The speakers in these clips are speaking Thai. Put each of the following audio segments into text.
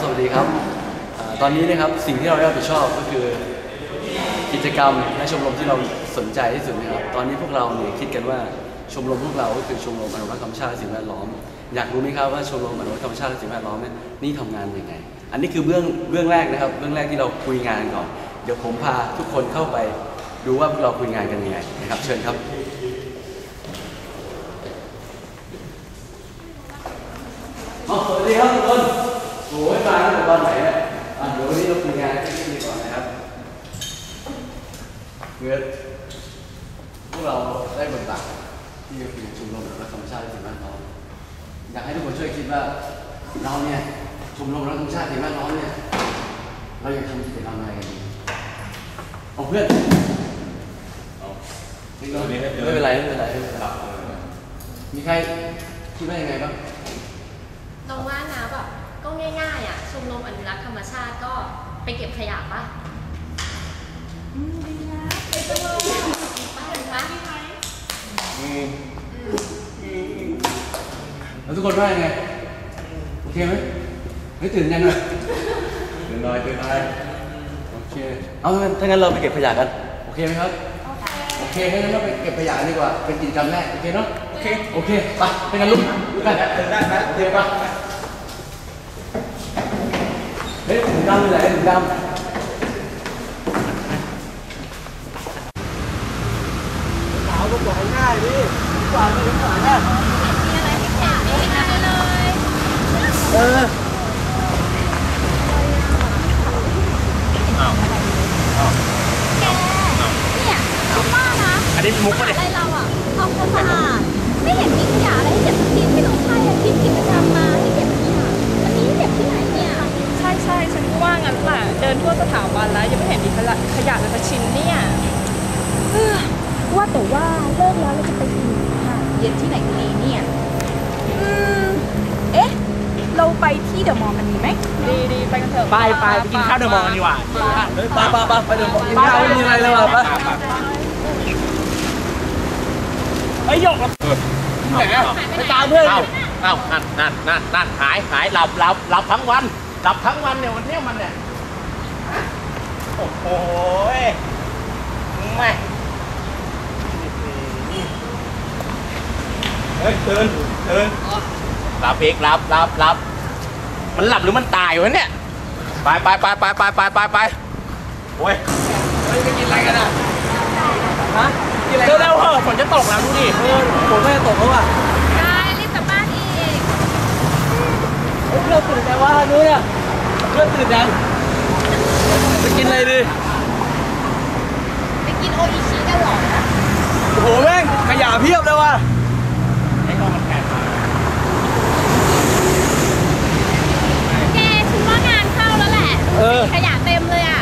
สวัสดีครับอ่าตอนนี้นะครับสิ่งที่เราได้รับผิดชอบก็คือ กิจกรรมและชมรมที่เราสนใจที่สุดนะครับ ตอนนี้พวกเราเนี่ยคิดกันว่าชมรมพวกเราก็คือชมรมอนุรักษ์ธรรมชาติและสิ่งแวดล้อม อยากรู้ไหมครับว่าชมรมอนุรักษ์ธรรมชาติและสิ่งแวดล้อมเนี่ยนี่ทำงานยังไง อันนี้คือเบื้องเบื้องแรกนะครับ เบื้องแรกที่เราคุยงานก่อน เดี๋ยวผมพาทุกคนเข้าไปดูว่าพวกเราคุยงานกันยังไงนะครับ เชิญครับ อ๋อ ตั้งแต่ตอนไหนเนี่ยอะเดี๋ยววันนี้เราคุยงานที่นี่ก่อนนะครับเพื่อพวกเราได้บทบาทที่จะเป็นชมรมนุรักธรรมชาติและสิ่งแวดล้อมอยากให้ทุกคนช่วยคิดว่าเราเนี่ยชมรมนุรักธรรมชาติสิ่งแวดล้อมเนี่ยเราอยากทำกิจกรรมอะไรกันดีเอาเพื่อนไม่เป็นไรไม่เป็นไรไม่เป็นไรมีใครคิดว่ายังไงบ้างเราว่านะแบบ มรมอนุรักษ์ธรรมชาติก็ไปเก็บขยะปะอืมดีนะไปจังเลยอะไปเห็นปะแล้วทุกคนว่ายังไง โอเคไหมไม่ตื่นยังเลยตื่นหน่อยตื่นหน่อยโอเค เอาถ้างั้นเราไปเก็บขยะกัน โอเคไหมครับ โอเคถ้างั้นเราไปเก็บขยะดีกว่า เป็นกิจกรรมแรก โอเคเนาะ โอเค โอเค ไปถ้างั้นลุกได้ได้ได้โอเคไปเดำอยู่ไหนถุงดำขาวก็บอกง่ายดิกว่าไม่ถึงขวาเนี่ยมีอะไรให้แข่งไม่ได้เลยเออแกเนี่ยคิดว่านะอันนี้มุกปะ Đấy, đừng đâm lại, đừng đâm. Tháo cái quả ngay đi. Quả nó đứng quả nha. Ờ. Anh đi một cái này. Không có sao. Mấy hàng kín giả đấy, chẳng kín cái đồ thay, kín kín cái nào. งั้นแหละเดินทั่วสถาบันแล้วยังไม่เห็นมีขยะขยะเลยสักชิ้นเนี่ยว่าแต่ว่าเลิกแล้วเราจะไปกินอาหารเย็นที่ไหนกันดีเนี่ยอืมเอ๊ะ เราไปที่เดอะมอลล์กันดีไหมดีดีไปกันเถอะไปไปไปกินข้าวเดอะมอลล์กันดีกว่าเฮ้ยไปไปไปไปเดี๋ยวบอกกินข้าวไม่มีอะไรเลยว่ะไปเฮ้ยหยกเราไหนอะไปตามเพื่อนเอ้าเอ้านั่นนั่นนั่นนั่นหายหายหลับหลับหลับทั้งวัน หลับทั้งวันเนี่ยวันเนี้ยมันเนี่ย โอ้โหยแม่เฮ้ยตื่นตื่นหลับอีกหลับหลับหลับ มันหลับหรือมันตายวะเนี่ย ไปไปไปไปไปไปไปไปโอ้ยเฮ้ยไปกินอะไรกันอะฮะกินอะไรเร็วๆเถอะฝนจะตกแล้วดูดิเออผมไม่ได้ตกแล้วอะ ได้รีบกลับบ้านอีก เฮ้ย เพื่อนตื่นแต่ว่านู้นเนี่ยเพื่อนตื่นยังไปกินอะไรดีไปกินโออิชิกันเหรอโอ้โหแม่งขยะเพียบเลยว่ะไอ้กองมันแข็งแกฉันว่างานเข้าแล้วแหละเออขยะเต็มเลยอะ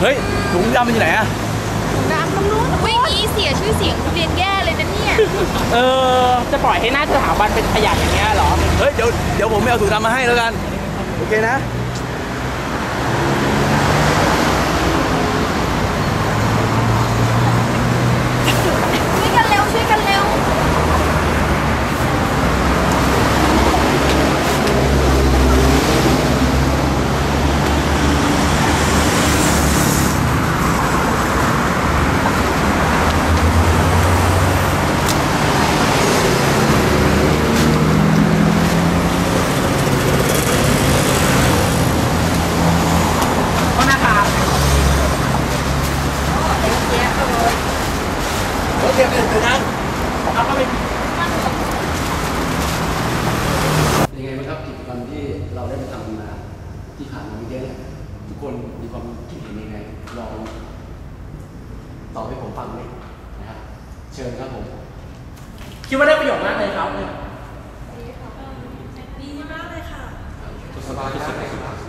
เฮ้ยถุงดำมันอยู่ไหนอะ น้ำตรงนู้นวิ่งนี้เสียชื่อเสียงเรียนแย่เลยนะเนี่ย เออ จะปล่อยให้หน้าสถาบันเป็นขยะอย่างเงี้ยเหรอ เฮ้ย เดี๋ยว เดี๋ยวผมไปเอาถุงดำมาให้แล้วกัน โอเคนะ ช่วยกันเร็วช่วยกันเร็ว ก็หน้าตา เคตื่นตื่นยังเอาเข้าไปยังไงบ้างครับกิจกรรมที่เราได้ไปทำมาที่ผ่านมาเมื่อกี้เนี่ยทุกคนมีความคิดเห็นยังไงลองตอบให้ผมฟังหน่อยนะครับเชิญครับผมคิดว่าได้ประโยชน์มากเลยครับสบายที่สุดในสุด